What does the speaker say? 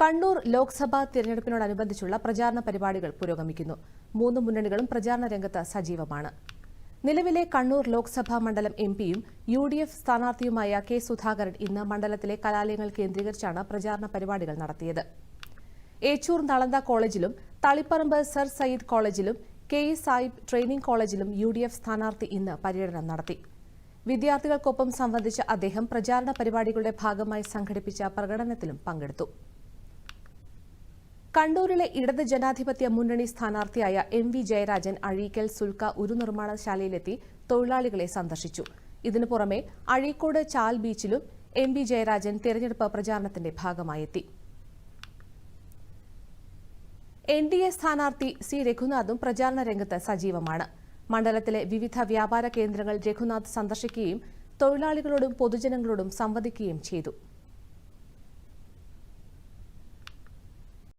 കണ്ണൂർ ലോക്സഭാ തിരഞ്ഞെടുപ്പിനോടനുബന്ധിച്ചുള്ള പ്രചാരണ പരിപാടികൾ പുരോഗമിക്കുന്നു. മൂന്ന് മുന്നണികളും പ്രചാരണ രംഗത്ത് സജീവമാണ്. നിലവിലെ കണ്ണൂർ ലോക്സഭാ മണ്ഡലം എം പിയും യു ഡി എഫ് സ്ഥാനാർത്ഥിയുമായ കെ സുധാകരൻ ഇന്ന് മണ്ഡലത്തിലെ കലാലയങ്ങൾ കേന്ദ്രീകരിച്ചാണ് പ്രചാരണ പരിപാടികൾ നടത്തിയത്. ഏച്ചൂർ നളന്ദ കോളേജിലും തളിപ്പറമ്പ് സർ സയ്യിദ് കോളേജിലും കെ ഇ സാഹിബ് ട്രെയിനിംഗ് കോളേജിലും യു ഡി എഫ് സ്ഥാനാർത്ഥി ഇന്ന് പര്യടനം നടത്തി. വിദ്യാർത്ഥികൾക്കൊപ്പം സംബന്ധിച്ച അദ്ദേഹം പ്രചാരണ പരിപാടികളുടെ ഭാഗമായി സംഘടിപ്പിച്ച പ്രകടനത്തിലും പങ്കെടുത്തു. കണ്ണൂരിലെ ഇടത് ജനാധിപത്യ മുന്നണി സ്ഥാനാർത്ഥിയായ എം വി ജയരാജൻ അഴീക്കൽ സുൽക്ക ഉരുനിർമ്മാണശാലയിലെത്തി തൊഴിലാളികളെ സന്ദർശിച്ചു. ഇതിനു പുറമെ അഴീക്കോട് ചാൽ ബീച്ചിലും എം വി ജയരാജൻ തെരഞ്ഞെടുപ്പ് പ്രചാരണത്തിന്റെ ഭാഗമായെത്തി. എൻ ഡി എ സ്ഥാനാർത്ഥി സി രഘുനാഥും പ്രചാരണ രംഗത്ത് സജീവമാണ്. മണ്ഡലത്തിലെ വിവിധ വ്യാപാര കേന്ദ്രങ്ങൾ രഘുനാഥ് സന്ദർശിക്കുകയും തൊഴിലാളികളോടും പൊതുജനങ്ങളോടും സംവദിക്കുകയും ചെയ്തു.